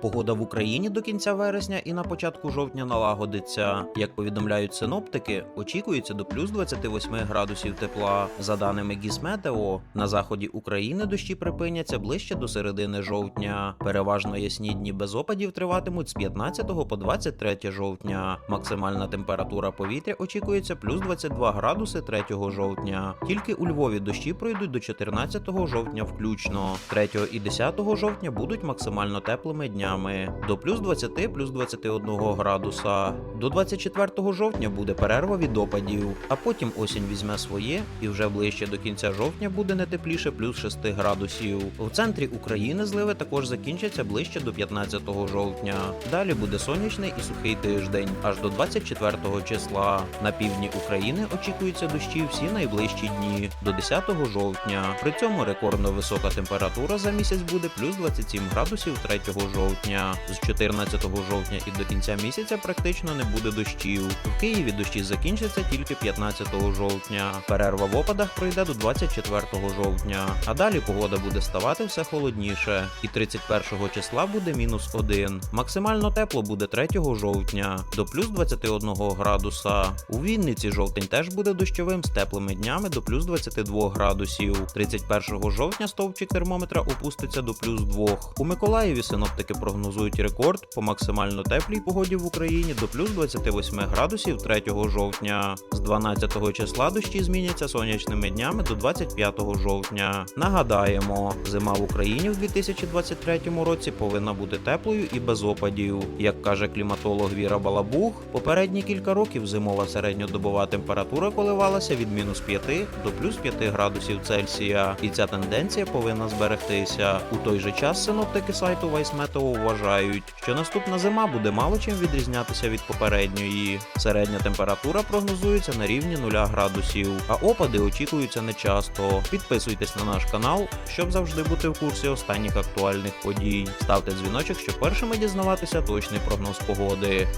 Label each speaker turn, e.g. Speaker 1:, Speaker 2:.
Speaker 1: Погода в Україні до кінця вересня і на початку жовтня налагодиться. Як повідомляють синоптики, очікується до плюс 28 градусів тепла. За даними Гісметео, на заході України дощі припиняться ближче до середини жовтня. Переважно ясні дні без опадів триватимуть з 15 по 23 жовтня. Максимальна температура повітря очікується плюс 22 градуси 3 жовтня. Тільки у Львові дощі пройдуть до 14 жовтня включно. 3 і 10 жовтня будуть максимально теплими днями до плюс 20 плюс 21 градуса. До 24 жовтня буде перерва від опадів, а потім осінь візьме своє і вже ближче до кінця жовтня буде не тепліше плюс 6 градусів. У центрі України зливи також закінчаться ближче до 15 жовтня. Далі буде сонячний і сухий тиждень аж до 24 числа. На півдні України очікуються дощі всі найближчі дні до 10 жовтня. При цьому рекордно висока температура за місяць буде плюс 27 градусів 3 жовтня. З 14 жовтня і до кінця місяця практично не буде дощів. В Києві дощі закінчаться тільки 15 жовтня. Перерва в опадах пройде до 24 жовтня. А далі погода буде ставати все холодніше. І 31 числа буде мінус 1. Максимально тепло буде 3 жовтня до плюс 21 градуса. У Вінниці жовтень теж буде дощовим з теплими днями до плюс 22 градусів. 31 жовтня стовпчик термометра опуститься до плюс 2. У Миколаєві синоптики прогнозують рекорд по максимально теплій погоді в Україні до плюс 28 градусів 3 жовтня. З 12 числа дощі зміняться сонячними днями до 25 жовтня. Нагадаємо, зима в Україні в 2023 році повинна бути теплою і без опадів. Як каже кліматолог Віра Балабух, попередні кілька років зимова середньодобова температура коливалася від мінус 5 до плюс 5 градусів Цельсія, і ця тенденція повинна зберегтися. У той же час синоптики сайту Vicemeteo вважають, що наступна зима буде мало чим відрізнятися від попередньої. Середня температура прогнозується на рівні 0 градусів, а опади очікуються нечасто. Підписуйтесь на наш канал, щоб завжди бути в курсі останніх актуальних подій. Ставте дзвіночок, щоб першими дізнаватися точний прогноз погоди.